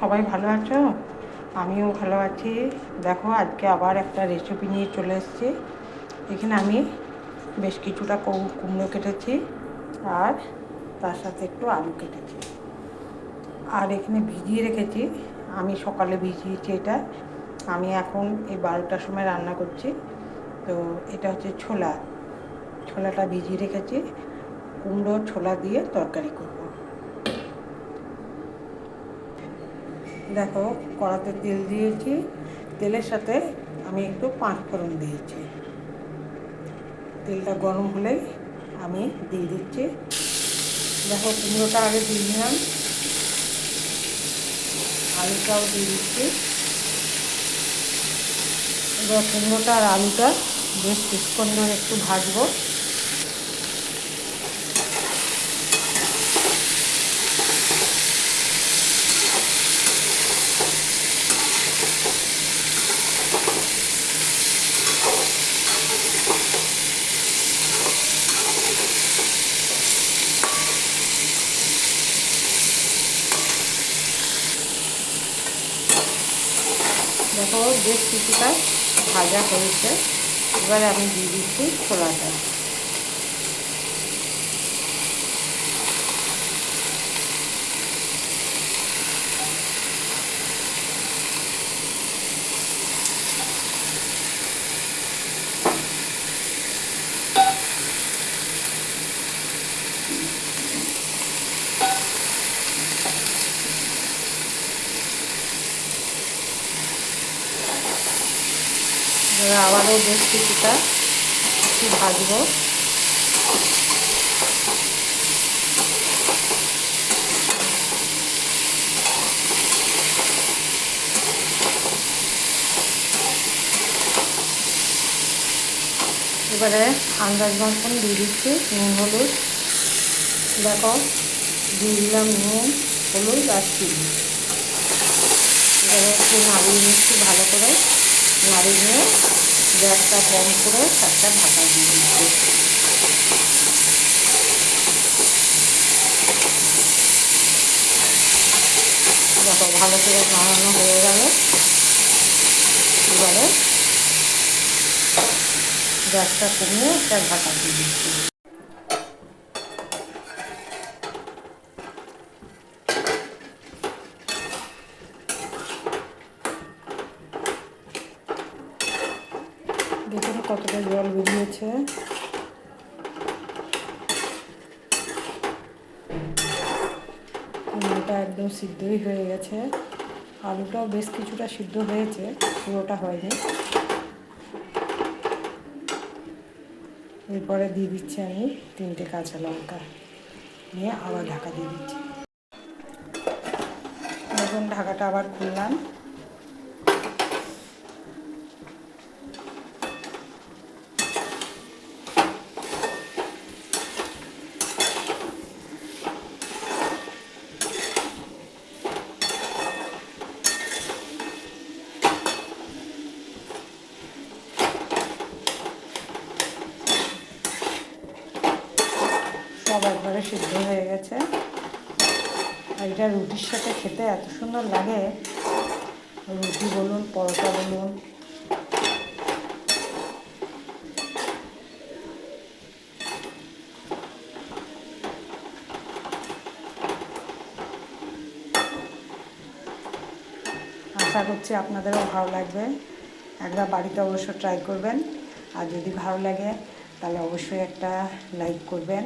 সবাই ভালো আছো? আমিও ভালো আছি। দেখো, আজকে আবার একটা রেসিপি নিয়ে চলে এসেছি। এখানে আমি বেশ কিছুটা কুমড়ো কেটেছি আর তার সাথে একটু আলু কেটেছি। আর এখানে ভিজিয়ে রেখেছি। আমি সকালে ভিজিয়েছি এটা। আমি এখন এই বারোটার সময় রান্না করছি। তো এটা হচ্ছে ছোলা। ছোলাটা ভিজিয়ে রেখেছি। কুমড়ো, ছোলা দিয়ে তরকারি করব। দেখো কড়াতে তেল দিয়েছি, তেলের সাথে আমি একটু পাঁচ ফোড়ন দিয়েছি। তেলটা গরম হলেই আমি দিয়ে দিচ্ছি। দেখো কুমড়োটা আগে দিয়ে দিলাম আলুটাও দিয়ে দিচ্ছি। এবার কুমড়োটা আর আলুটা বেশ কিছুক্ষণ ধরে একটু ভাজবো। দেখো বেশ কিছুটা ভাজা হয়েছে। এবারে আমি দিয়ে দিচ্ছি ছোলাটা। এবার আবারও বেশ কিছুটা একটু ভাজবো। এবারে আন্দাজ মতন দিয়ে দিচ্ছি, নুন, হলুদ। দেখো, দিয়ে দিলাম নুন, হলুদ আর চিনি। এবারে একটু নাড়িয়ে নিচ্ছি ভালো করে, নাড়িয়ে নিয়ে গ্যাসটা কম করে একটা ঢাকা দিয়ে দিচ্ছি। দেখো, ভালো করে নাড়ানো হয়ে গেল এবারে গ্যাসটা কমিয়ে একটা ঢাকা দিয়ে দিচ্ছি। দেখুন কতটা জল বেরিয়েছে? কুমড়োটা একদম সিদ্ধই হয়ে গেছে। আলুটাও বেশ কিছুটা সিদ্ধ হয়েছে, পুরোটা হয়নি। এরপরে দিয়ে দিচ্ছি আমি তিনটে কাঁচা লঙ্কা। নিয়ে আবার ঢাকা দিয়ে দিচ্ছি। দেখুন ঢাকাটা আবার খুললাম। সব সিদ্ধ হয়ে গেছে। আর এটা রুটির সাথে খেতে এত সুন্দর লাগে। রুটি বলুন, পরোটা বলুন। আশা করছি আপনাদেরও ভালো লাগবে। একবার বাড়িতে অবশ্য ট্রাই করবেন। আর যদি ভালো লাগে, তাহলে অবশ্যই একটা লাইক করবেন।